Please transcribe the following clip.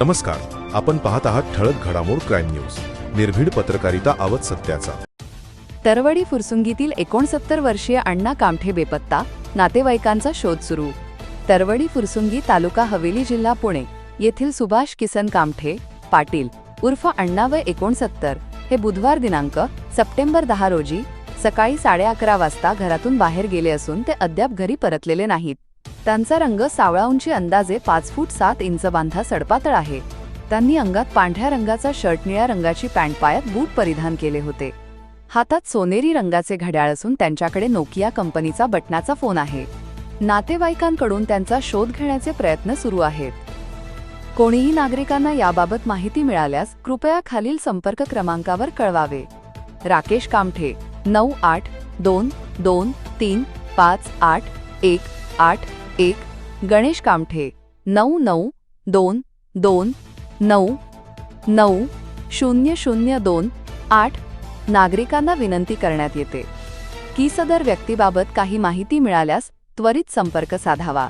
नमस्कार. आपण पाहत आहात ठळक घडामोड क्राईम न्यूज. निर्भीड पत्रकारिता आवत सत्याचा. तरवडी फुरसुंगीतील एकोणसत्तर वर्षीय अण्णा कामठे बेपत्ता नातेवाईकांचा शोध सुरू. तरवडी फुरसुंगी तालुका हवेली जिल्हा पुणे येथील सुभाष किसन कामठे पाटील उर्फ अण्णा वय एकोणसत्तर हे बुधवार दिनांक सप्टेंबर दहा रोजी सकाळी साडे अकरा वाजता घरातून बाहेर गेले असून ते अद्याप घरी परतलेले नाहीत. त्यांचा रंग सावळा उंची अंदाजे पाच फूट सात इंच बांधा सडपातळ आहे. त्यांनी अंगात पांढऱ्या रंगाचा शर्ट निळ्या रंगाची पॅन्ट पायात बूट परिधान केले होते. हातात सोनेरी रंगाचे घड्याळ असून त्यांच्याकडे नोकिया कंपनीचा बटनाचा फोन आहे. नातेवाईकांकडून त्यांचा शोध घेण्याचे प्रयत्न सुरू आहेत. कोणीही नागरिकांना याबाबत माहिती मिळाल्यास कृपया खालील संपर्क क्रमांकावर कळवावे. राकेश कामठे नऊ आठ दोन दोन तीन पाच आठ एक आठ एक गणेश कामठे नऊ नऊ दोन दोन नऊ नऊ शून्य शून्य दोन आठ नागरिकांना विनंती करण्यात येते. की सदर व्यक्तीबाबत काही माहिती मिळाल्यास त्वरित संपर्क साधावा.